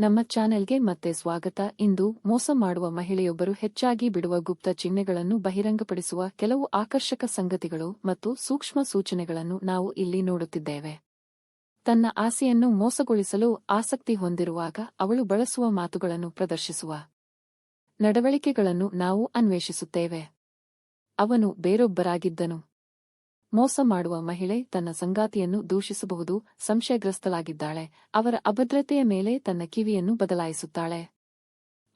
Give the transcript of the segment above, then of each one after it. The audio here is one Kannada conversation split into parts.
ನಮ್ಮ ಚಾನೆಲ್ಗೆ ಮತ್ತೆ ಸ್ವಾಗತ. ಇಂದು ಮೋಸ ಮಾಡುವ ಮಹಿಳೆಯೊಬ್ಬರು ಹೆಚ್ಚಾಗಿ ಬಿಡುವ ಗುಪ್ತ ಚಿಹ್ನೆಗಳನ್ನು ಬಹಿರಂಗಪಡಿಸುವ ಕೆಲವು ಆಕರ್ಷಕ ಸಂಗತಿಗಳು ಮತ್ತು ಸೂಕ್ಷ್ಮ ಸೂಚನೆಗಳನ್ನು ನಾವು ಇಲ್ಲಿ ನೋಡುತ್ತಿದ್ದೇವೆ. ತನ್ನ ಆಸೆಯನ್ನು ಮೋಸಗೊಳಿಸಲು ಆಸಕ್ತಿ ಹೊಂದಿರುವಾಗ ಅವಳು ಬಳಸುವ ಮಾತುಗಳನ್ನು ಪ್ರದರ್ಶಿಸುವ ನಡವಳಿಕೆಗಳನ್ನು ನಾವು ಅನ್ವೇಷಿಸುತ್ತೇವೆ. ಅವನು ಬೇರೊಬ್ಬರಾಗಿದ್ದನು. ಮೋಸ ಮಾಡುವ ಮಹಿಳೆ ತನ್ನ ಸಂಗಾತಿಯನ್ನು ದೂಷಿಸಬಹುದು, ಸಂಶಯಗ್ರಸ್ತಳಾಗಿದ್ದಾಳೆ, ಅವರ ಅಭದ್ರತೆಯ ಮೇಲೆ ತನ್ನ ಕಿವಿಯನ್ನು ಬದಲಾಯಿಸುತ್ತಾಳೆ.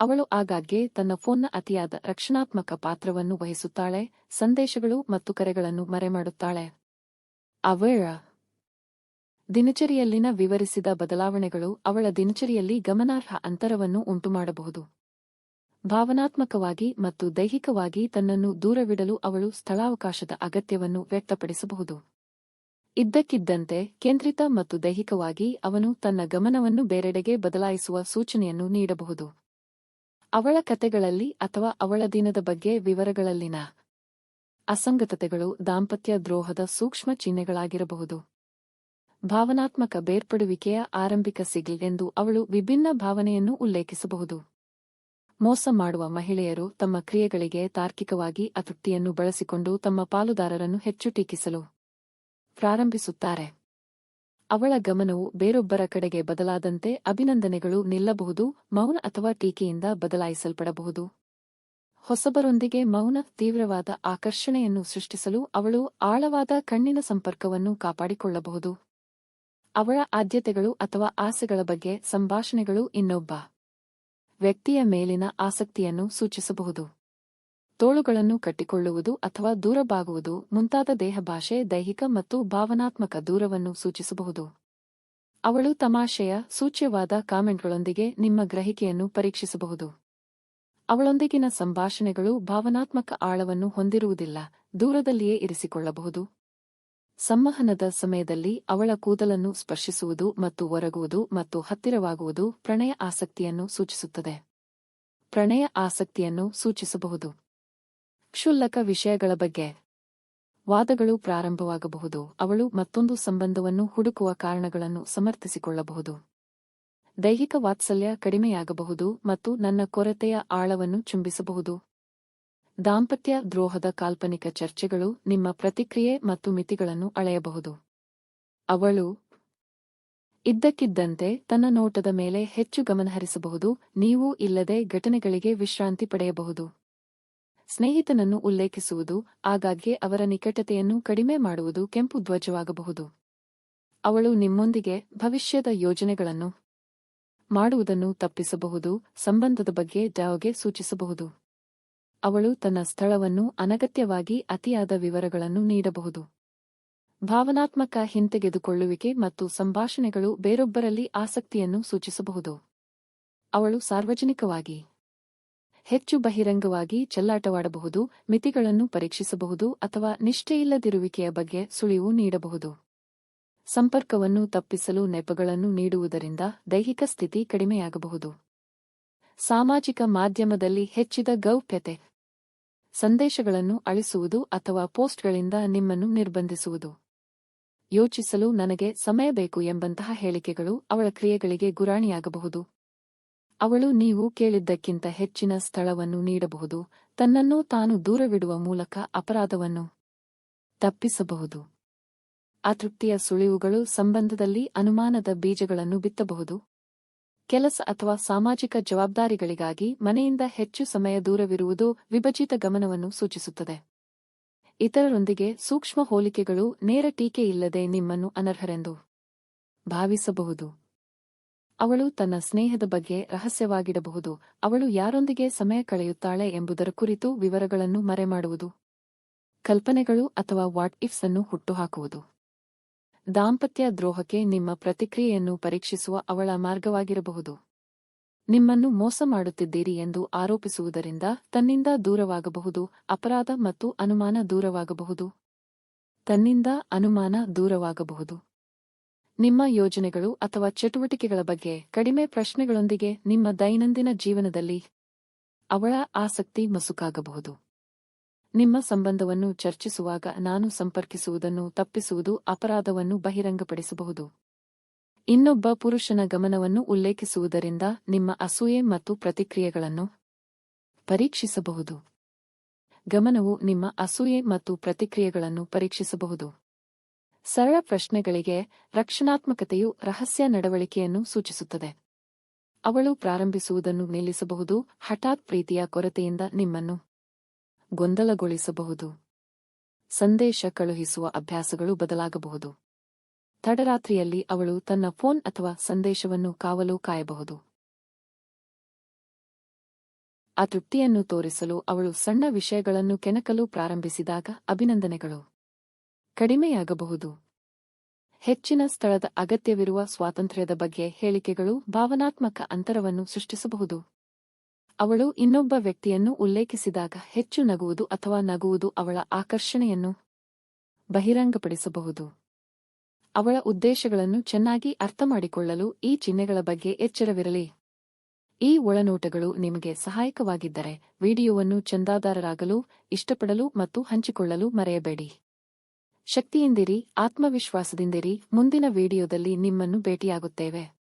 ಅವಳು ಆಗಾಗ್ಗೆ ತನ್ನ ಫೋನ್ನ ಅತಿಯಾದ ರಕ್ಷಣಾತ್ಮಕ ಪಾತ್ರವನ್ನು ವಹಿಸುತ್ತಾಳೆ, ಸಂದೇಶಗಳು ಮತ್ತು ಕರೆಗಳನ್ನು ಮರೆಮಾಡುತ್ತಾಳೆ. ಅವಳ ದಿನಚರಿಯಲ್ಲಿನ ವಿವರಿಸಿದ ಬದಲಾವಣೆಗಳು ಅವಳ ದಿನಚರಿಯಲ್ಲಿ ಗಮನಾರ್ಹ ಅಂತರವನ್ನು ಉಂಟುಮಾಡಬಹುದು. ಭಾವನಾತ್ಮಕವಾಗಿ ಮತ್ತು ದೈಹಿಕವಾಗಿ ತನ್ನನ್ನು ದೂರವಿಡಲು ಅವಳು ಸ್ಥಳಾವಕಾಶದ ಅಗತ್ಯವನ್ನು ವ್ಯಕ್ತಪಡಿಸಬಹುದು. ಇದ್ದಕ್ಕಿದ್ದಂತೆ ಕೇಂದ್ರಿತ ಮತ್ತು ದೈಹಿಕವಾಗಿ ಅವನು ತನ್ನ ಗಮನವನ್ನು ಬೇರೆಡೆಗೆ ಬದಲಾಯಿಸುವ ಸೂಚನೆಯನ್ನು ನೀಡಬಹುದು. ಅವಳ ಕತೆಗಳಲ್ಲಿ ಅಥವಾ ಅವಳ ದಿನದ ಬಗ್ಗೆ ವಿವರಗಳಲ್ಲಿನ ಅಸಂಗತತೆಗಳು ದಾಂಪತ್ಯ ದ್ರೋಹದ ಸೂಕ್ಷ್ಮ ಚಿಹ್ನೆಗಳಾಗಿರಬಹುದು. ಭಾವನಾತ್ಮಕ ಬೇರ್ಪಡುವಿಕೆಯ ಆರಂಭಿಕ ಸಿಗ್ಲ್ ಎಂದು ಅವಳು ವಿಭಿನ್ನ ಭಾವನೆಯನ್ನು ಉಲ್ಲೇಖಿಸಬಹುದು. ಮೋಸ ಮಾಡುವ ಮಹಿಳೆಯರು ತಮ್ಮ ಕ್ರಿಯೆಗಳಿಗೆ ತಾರ್ಕಿಕವಾಗಿ ಅತೃಪ್ತಿಯನ್ನು ಬಳಸಿಕೊಂಡು ತಮ್ಮ ಪಾಲುದಾರರನ್ನು ಹೆಚ್ಚು ಟೀಕಿಸಲು ಪ್ರಾರಂಭಿಸುತ್ತಾರೆ. ಅವಳ ಗಮನವು ಬೇರೊಬ್ಬರ ಕಡೆಗೆ ಬದಲಾದಂತೆ ಅಭಿನಂದನೆಗಳು ನಿಲ್ಲಬಹುದು, ಮೌನ ಅಥವಾ ಟೀಕೆಯಿಂದ ಬದಲಾಯಿಸಲ್ಪಡಬಹುದು. ಹೊಸಬರೊಂದಿಗೆ ಮೌನ, ತೀವ್ರವಾದ ಆಕರ್ಷಣೆಯನ್ನು ಸೃಷ್ಟಿಸಲು ಅವಳು ಆಳವಾದ ಕಣ್ಣಿನ ಸಂಪರ್ಕವನ್ನು ಕಾಪಾಡಿಕೊಳ್ಳಬಹುದು. ಅವಳ ಆದ್ಯತೆಗಳು ಅಥವಾ ಆಸೆಗಳ ಬಗ್ಗೆ ಸಂಭಾಷಣೆಗಳು ಇನ್ನೊಬ್ಬ ವ್ಯಕ್ತಿಯ ಮೇಲಿನ ಆಸಕ್ತಿಯನ್ನು ಸೂಚಿಸಬಹುದು. ತೋಳುಗಳನ್ನು ಕಟ್ಟಿಕೊಳ್ಳುವುದು ಅಥವಾ ದೂರಬಾಗುವುದು ಮುಂತಾದ ದೇಹಭಾಷೆ, ದೈಹಿಕ ಮತ್ತು ಭಾವನಾತ್ಮಕ ದೂರವನ್ನು ಸೂಚಿಸಬಹುದು. ಅವಳು ತಮಾಷೆಯ ಸೂಚ್ಯವಾದ ಕಾಮೆಂಟ್ಗಳೊಂದಿಗೆ ನಿಮ್ಮ ಗ್ರಹಿಕೆಯನ್ನು ಪರೀಕ್ಷಿಸಬಹುದು. ಅವಳೊಂದಿಗಿನ ಸಂಭಾಷಣೆಗಳು ಭಾವನಾತ್ಮಕ ಆಳವನ್ನು ಹೊಂದಿರುವುದಿಲ್ಲ, ದೂರದಲ್ಲಿಯೇ ಇರಿಸಿಕೊಳ್ಳಬಹುದು. ಸಂವಹನದ ಸಮಯದಲ್ಲಿ ಅವಳ ಕೂದಲನ್ನು ಸ್ಪರ್ಶಿಸುವುದು ಮತ್ತು ಒರಗುವುದು ಮತ್ತು ಹತ್ತಿರವಾಗುವುದು ಪ್ರಣಯ ಆಸಕ್ತಿಯನ್ನು ಸೂಚಿಸುತ್ತದೆ. ಪ್ರಣಯ ಆಸಕ್ತಿಯನ್ನು ಸೂಚಿಸಬಹುದು. ಕ್ಷುಲ್ಲಕ ವಿಷಯಗಳ ಬಗ್ಗೆ. ವಾದಗಳು ಪ್ರಾರಂಭವಾಗಬಹುದು. ಅವಳು ಮತ್ತೊಂದು ಸಂಬಂಧವನ್ನು ಹುಡುಕುವ ಕಾರಣಗಳನ್ನು ಸಮರ್ಥಿಸಿಕೊಳ್ಳಬಹುದು. ದೈಹಿಕ ವಾತ್ಸಲ್ಯ ಕಡಿಮೆಯಾಗಬಹುದು ಮತ್ತು ನನ್ನ ಕೊರತೆಯ ಆಳವನ್ನು ಚುಂಬಿಸಬಹುದು. ದಾಂಪತ್ಯ, ದ್ರೋಹದ ಕಾಲ್ಪನಿಕ ಚರ್ಚೆಗಳು ನಿಮ್ಮ ಪ್ರತಿಕ್ರಿಯೆ ಮತ್ತು ಮಿತಿಗಳನ್ನು ಅಳೆಯಬಹುದು. ಅವಳು ಇದ್ದಕ್ಕಿದ್ದಂತೆ ತನ್ನ ನೋಟದ ಮೇಲೆ ಹೆಚ್ಚು ಗಮನಹರಿಸಬಹುದು ನೀವು ಇಲ್ಲದೆ ಘಟನೆಗಳಿಗೆ ವಿಶ್ರಾಂತಿ ಪಡೆಯಬಹುದು. ಸ್ನೇಹಿತನನ್ನು ಉಲ್ಲೇಖಿಸುವುದು, ಆಗಾಗ್ಗೆ ಅವರ ನಿಕಟತೆಯನ್ನು ಕಡಿಮೆ ಮಾಡುವುದು ಕೆಂಪು ಧ್ವಜವಾಗಬಹುದು. ಅವಳು ನಿಮ್ಮೊಂದಿಗೆ ಭವಿಷ್ಯದ ಯೋಜನೆಗಳನ್ನು ಮಾಡುವುದನ್ನು ತಪ್ಪಿಸಬಹುದು, ಸಂಬಂಧದ ಬಗ್ಗೆ ಡಾವ್ಗೆ ಸೂಚಿಸಬಹುದು. ಅವಳು ತನ್ನ ಸ್ಥಳವನ್ನು ಅನಗತ್ಯವಾಗಿ ಅತಿಯಾದ ವಿವರಗಳನ್ನು ನೀಡಬಹುದು. ಭಾವನಾತ್ಮಕ ಹಿಂತೆಗೆದುಕೊಳ್ಳುವಿಕೆ ಮತ್ತು ಸಂಭಾಷಣೆಗಳು ಬೇರೊಬ್ಬರಲ್ಲಿ ಆಸಕ್ತಿಯನ್ನು ಸೂಚಿಸಬಹುದು. ಅವಳು ಸಾರ್ವಜನಿಕವಾಗಿ, ಹೆಚ್ಚು ಬಹಿರಂಗವಾಗಿ ಚೆಲ್ಲಾಟವಾಡಬಹುದು, ಮಿತಿಗಳನ್ನು ಪರೀಕ್ಷಿಸಬಹುದು ಅಥವಾ ನಿಷ್ಠೆಯಿಲ್ಲದಿರುವಿಕೆಯ ಬಗ್ಗೆ ಸುಳಿವು ನೀಡಬಹುದು. ಸಂಪರ್ಕವನ್ನು ತಪ್ಪಿಸಲು ನೆಪಗಳನ್ನು ನೀಡುವುದರಿಂದ ದೈಹಿಕ ಸ್ಥಿತಿ ಕಡಿಮೆಯಾಗಬಹುದು. ಸಾಮಾಜಿಕ ಮಾಧ್ಯಮದಲ್ಲಿ ಹೆಚ್ಚಿದ ಗೌಪ್ಯತೆ. ಸಂದೇಶಗಳನ್ನು ಅಳಿಸುವುದು ಅಥವಾ ಪೋಸ್ಟ್ಗಳಿಂದ ನಿಮ್ಮನ್ನು ನಿರ್ಬಂಧಿಸುವುದು. ಯೋಚಿಸಲು ನನಗೆ ಸಮಯ ಬೇಕು ಎಂಬಂತಹ ಹೇಳಿಕೆಗಳು ಅವಳ ಕ್ರಿಯೆಗಳಿಗೆ ಗುರಾಣಿಯಾಗಬಹುದು. ಅವಳು ನೀವು ಕೇಳಿದ್ದಕ್ಕಿಂತ ಹೆಚ್ಚಿನ ಸ್ಥಳವನ್ನು ನೀಡಬಹುದು, ತನ್ನನ್ನು ತಾನು ದೂರವಿಡುವ ಮೂಲಕ ಅಪರಾಧವನ್ನು ತಪ್ಪಿಸಬಹುದು. ಅತೃಪ್ತಿಯ ಸುಳಿವುಗಳು ಸಂಬಂಧದಲ್ಲಿ ಅನುಮಾನದ ಬೀಜಗಳನ್ನು ಬಿತ್ತಬಹುದು. ಕೆಲಸ ಅಥವಾ ಸಾಮಾಜಿಕ ಜವಾಬ್ದಾರಿಗಳಿಗಾಗಿ ಮನೆಯಿಂದ ಹೆಚ್ಚು ಸಮಯ ದೂರವಿರುವುದು ವಿಭಜಿತ ಗಮನವನ್ನು ಸೂಚಿಸುತ್ತದೆ. ಇತರರೊಂದಿಗೆ ಸೂಕ್ಷ್ಮ ಹೋಲಿಕೆಗಳು ನೇರ ಟೀಕೆಯಿಲ್ಲದೆ ನಿಮ್ಮನ್ನು ಅನರ್ಹರೆಂದು ಭಾವಿಸಬಹುದು. ಅವಳು ತನ್ನ ಸ್ನೇಹದ ಬಗ್ಗೆ ರಹಸ್ಯವಾಗಿಡಬಹುದು. ಅವಳು ಯಾರೊಂದಿಗೆ ಸಮಯ ಕಳೆಯುತ್ತಾಳೆ ಎಂಬುದರ ಕುರಿತು ವಿವರಗಳನ್ನು ಮರೆಮಾಡುವುದು. ಕಲ್ಪನೆಗಳು ಅಥವಾ ವಾಟ್ ಇಫ್ಸ್ ಅನ್ನು ಹುಟ್ಟುಹಾಕುವುದು. ದಾಂಪತ್ಯ ದ್ರೋಹಕ್ಕೆ ನಿಮ್ಮ ಪ್ರತಿಕ್ರಿಯೆಯನ್ನು ಪರೀಕ್ಷಿಸುವ ಅವಳ ಮಾರ್ಗವಾಗಿರಬಹುದು. ನಿಮ್ಮನ್ನು ಮೋಸ ಮಾಡುತ್ತಿದ್ದೀರಿ ಎಂದು ಆರೋಪಿಸುವುದರಿಂದ ತನ್ನಿಂದ ದೂರವಾಗಬಹುದು, ಅಪರಾಧ ಮತ್ತು ಅನುಮಾನ ದೂರವಾಗಬಹುದು. ತನ್ನಿಂದ ಅನುಮಾನ ದೂರವಾಗಬಹುದು. ನಿಮ್ಮ ಯೋಜನೆಗಳು ಅಥವಾ ಚಟುವಟಿಕೆಗಳ ಬಗ್ಗೆ ಕಡಿಮೆ ಪ್ರಶ್ನೆಗಳೊಂದಿಗೆ ನಿಮ್ಮ ದೈನಂದಿನ ಜೀವನದಲ್ಲಿ ಅವಳ ಆಸಕ್ತಿ ಮಸುಕಾಗಬಹುದು. ನಿಮ್ಮ ಸಂಬಂಧವನ್ನು ಚರ್ಚಿಸುವಾಗ ನಾನು ಸಂಪರ್ಕಿಸುವುದನ್ನು ತಪ್ಪಿಸುವುದು ಅಪರಾಧವನ್ನು ಬಹಿರಂಗಪಡಿಸಬಹುದು. ಇನ್ನೊಬ್ಬ ಪುರುಷನ ಗಮನವನ್ನು ಉಲ್ಲೇಖಿಸುವುದರಿಂದ ನಿಮ್ಮ ಅಸೂಯೆ ಮತ್ತು ಪ್ರತಿಕ್ರಿಯೆಗಳನ್ನು ಪರೀಕ್ಷಿಸಬಹುದು. ಗಮನವು ನಿಮ್ಮ ಅಸೂಯೆ ಮತ್ತು ಪ್ರತಿಕ್ರಿಯೆಗಳನ್ನು ಪರೀಕ್ಷಿಸಬಹುದು. ಸರಳ ಪ್ರಶ್ನೆಗಳಿಗೆ ರಕ್ಷಣಾತ್ಮಕತೆಯು ರಹಸ್ಯ ನಡವಳಿಕೆಯನ್ನು ಸೂಚಿಸುತ್ತದೆ. ಅವಳು ಪ್ರಾರಂಭಿಸುವುದನ್ನು ನಿಲ್ಲಿಸಬಹುದು, ಹಠಾತ್ ಪ್ರೀತಿಯ ಕೊರತೆಯಿಂದ ನಿಮ್ಮನ್ನು ಗೊಂದಲಗೊಳಿಸಬಹುದು. ಸಂದೇಶ ಕಳುಹಿಸುವ ಅಭ್ಯಾಸಗಳು ಬದಲಾಗಬಹುದು. ತಡರಾತ್ರಿಯಲ್ಲಿ ಅವಳು ತನ್ನ ಫೋನ್ ಅಥವಾ ಸಂದೇಶವನ್ನು ಕಾವಲು ಕಾಯಬಹುದು. ಆ ತೃಪ್ತಿಯನ್ನು ತೋರಿಸಲು ಅವಳು ಸಣ್ಣ ವಿಷಯಗಳನ್ನು ಕೆಣಕಲು ಪ್ರಾರಂಭಿಸಿದಾಗ ಅಭಿನಂದನೆಗಳು. ಕಡಿಮೆಯಾಗಬಹುದು. ಹೆಚ್ಚಿನ ಸ್ಥಳದ ಅಗತ್ಯವಿರುವ ಸ್ವಾತಂತ್ರ್ಯದ ಬಗ್ಗೆ ಹೇಳಿಕೆಗಳು ಭಾವನಾತ್ಮಕ ಅಂತರವನ್ನು ಸೃಷ್ಟಿಸಬಹುದು. ಅವಳು ಇನ್ನೊಬ್ಬ ವ್ಯಕ್ತಿಯನ್ನು ಉಲ್ಲೇಖಿಸಿದಾಗ ಹೆಚ್ಚು ನಗುವುದು ಅಥವಾ ನಗುವುದು ಅವಳ ಆಕರ್ಷಣೆಯನ್ನು ಬಹಿರಂಗಪಡಿಸಬಹುದು. ಅವಳ ಉದ್ದೇಶಗಳನ್ನು ಚೆನ್ನಾಗಿ ಅರ್ಥಮಾಡಿಕೊಳ್ಳಲು ಈ ಚಿಹ್ನೆಗಳ ಬಗ್ಗೆ ಎಚ್ಚರವಿರಲಿ. ಈ ಒಳನೋಟಗಳು ನಿಮಗೆ ಸಹಾಯಕವಾಗಿದ್ದರೆ ವಿಡಿಯೋವನ್ನು ಚಂದಾದಾರರಾಗಲು, ಇಷ್ಟಪಡಲು ಮತ್ತು ಹಂಚಿಕೊಳ್ಳಲು ಮರೆಯಬೇಡಿ. ಶಕ್ತಿಯಿಂದಿರಿ, ಆತ್ಮವಿಶ್ವಾಸದಿಂದಿರಿ, ಮುಂದಿನ ವಿಡಿಯೋದಲ್ಲಿ ನಿಮ್ಮನ್ನು ಭೇಟಿಯಾಗುತ್ತೇವೆ.